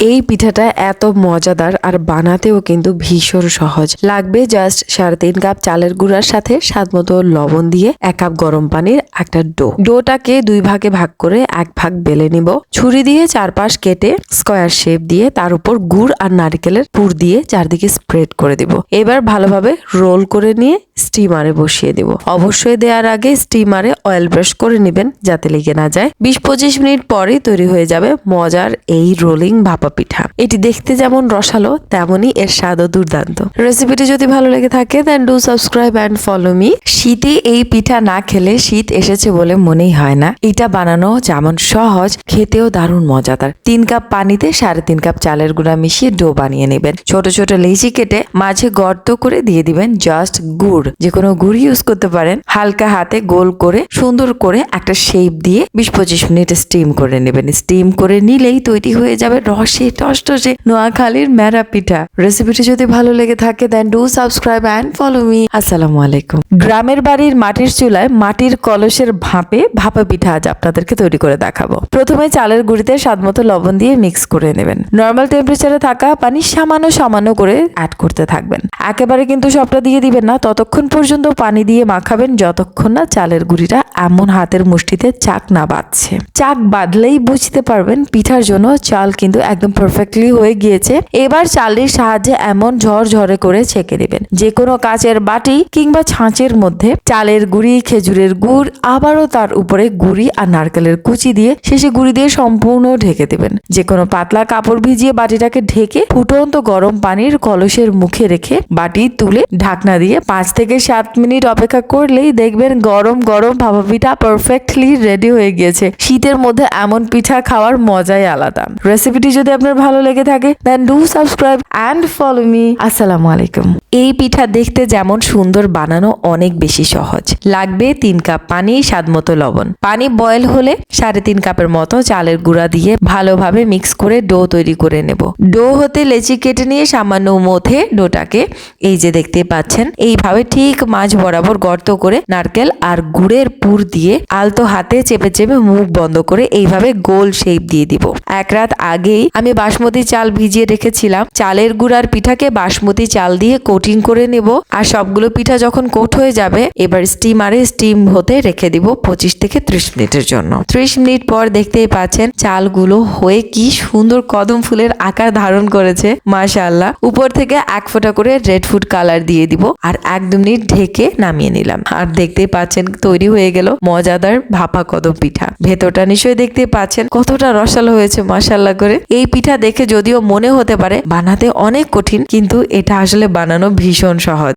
এই পিঠাটা এত মজাদার আর বানাতেও কিন্তু ভীষণ সহজ। লাগবে জাস্ট সাড়ে তিন কাপ চালের গুঁড়ার সাথে স্বাদ মতো লবণ দিয়ে এক কাপ গরম পানির একটা ডো। ডোটাকে দুই ভাগে ভাগ করে এক ভাগ বেলে নিব। ছুরি দিয়ে চারপাশ কেটে স্কোয়ার শেপ দিয়ে তার উপর গুড় আর নারকেলের পুর দিয়ে চারদিকে স্প্রেড করে দিব। এবার ভালোভাবে রোল করে নিয়ে স্টিমারে বসিয়ে দিব। অবশ্যই দেওয়ার আগে স্টিমারে অয়েল ব্রাশ করে নেবেন যাতে লেগে না যায়। বিশ পঁচিশ মিনিট পরেই তৈরি হয়ে যাবে মজার এই রোলিং ভাপা। পিঠা। এটি দেখতে যেমন রসালো, তেমনই এর স্বাদও দুর্দান্ত। রেসিপিটি যদি ভালো লেগে থাকে then do subscribe and follow me শীতে এই পিঠা না খেলে শীত এসেছে বলে মনেই হয় না। এটা বানানো যেমন সহজ, খেতেও দারুণ মজাদার। তিন কাপ পানিতে সাড়ে তিন কাপ চালের গুঁড়া মিশিয়ে ডো বানিয়ে নেবেন। ছোট ছোট লেচি কেটে মাঝে গর্ত করে দিয়ে দিবেন জাস্ট গুড়। যে কোনো গুড় ইউজ করতে পারেন। হালকা হাতে গোল করে, সুন্দর করে একটা শেপ দিয়ে বিশ পঁচিশ মিনিট স্টিম করে নেবেন। স্টিম করে নিলেই তৈরি হয়ে যাবে রসে টসটসে নোয়াখালীর মেরা পিঠা। রেসিপিটি যদি ভালো লেগে থাকে then do subscribe and follow me আসসালামু আলাইকুম। গ্রামের বাড়ির মাটির চুলায় মাটির কলসের ভাপে ভাপা পিঠা আজ আপনাদেরকে তৈরি করে দেখাবো। প্রথমে চালের গুঁড়িতে স্বাদ মতো লবণ দিয়ে মিক্স করে নেবেন। নর্মাল টেম্পারেচারে থাকা পানি সামান্য সামান্য করে অ্যাড করতে থাকবেন। একেবারে কিন্তু সবটা দিয়ে দিবেন না, ততক্ষণ পর্যন্ত পানি দিয়ে মাখাবেন যতক্ষণ না চালের গুঁড়িটা এমন হাতের মুষ্টিতে চাক না বাঁধছে। চাক বাঁধলেই বুঝতে পারবেন পিঠার জন্য চাল কিন্তু একদম পারফেক্টলি হয়ে গিয়েছে। এবার চালের সাহায্যে এমন ঝরঝরে করে ছেঁকে দিবেন। যে কোনো কাচের বাটি কিংবা ছাঁচের মধ্যে। চালের গুঁড়ি, খেজুরের গুড়, আবারও তার উপরে গুড়ি আর নারকেলের কুচি দিয়ে শেষে গুড়ি দিয়ে সম্পূর্ণ ঢেকে দেবেন। যে কোনো পাতলা কাপড় ভিজিয়ে বাটিটাকে ঢেকে ফুটন্ত গরম পানির কলসের মুখে রেখে বাটি তুলে ঢাকনা দিয়ে পাঁচ থেকে সাত মিনিট অপেক্ষা করলেই দেখবেন গরম গরম ভাপা পিঠা পারফেক্টলি রেডি হয়ে গিয়েছে। শীতের মধ্যে এমন পিঠা খাওয়ার মজাই আলাদা। রেসিপিটি যদি আপনার ভালো লেগে থাকে then do subscribe and follow me আসসালামু আলাইকুম। এই পিঠা দেখতে যেমন সুন্দর, বানানো অনেক বেশি সহজ। লাগবে তিন কাপ পানি, স্বাদ মতো লবণ। পানি বয়েল হলে সাড়ে তিন কাপের মতো চালের গুঁড়া দিয়ে ভালোভাবে মিক্স করে ডো তৈরি করে নেব। ডো হতে লেচি কেটে নিয়ে সামান্য মথে ডোটাকে এই যে দেখতে পাচ্ছেন, এইভাবে ঠিক মাছ বরাবর গর্ত করে নারকেল আর গুড়ের পুর দিয়ে আলতো হাতে চেপে চেপে মুখ বন্ধ করে এইভাবে গোল শেপ দিয়ে দিব। এক রাত আগেই আমি বাসমতি চাল ভিজিয়ে রেখেছিলাম। চালের গুঁড়ার পিঠাকে বাসমতি চাল দিয়ে কোটিং করে নেব। আর সবগুলো পিঠা যখন কোট হয়ে যাবে, এবার স্টিমারে স্টিম হতে রেখে দিব পঁচিশ থেকে ত্রিশ মিনিটের জন্য। ত্রিশ মিনিট পর দেখতেই পাচ্ছেন চালগুলো হয়ে কি সুন্দর কদম ফুলের আকার ধারণ করেছে। মাশাআল্লাহ। উপর থেকে এক ফোঁটা করে রেড ফুড কালার দিয়ে দিব আর এক দু মিনিট ঢেকে নামিয়ে নিলাম। আর দেখতেই পাচ্ছেন তৈরি হয়ে গেল মজাদার ভাপা কদম পিঠা। ভেতরটা নিশ্চয়ই দেখতে পাচ্ছেন কতটা রসালো হয়েছে মাশাল্লাহ করে। এই পিঠা দেখে যদিও মনে হতে পারে বানাতে অনেক কঠিন, কিন্তু এটা আসলে বানানো ভীষণ সহজ।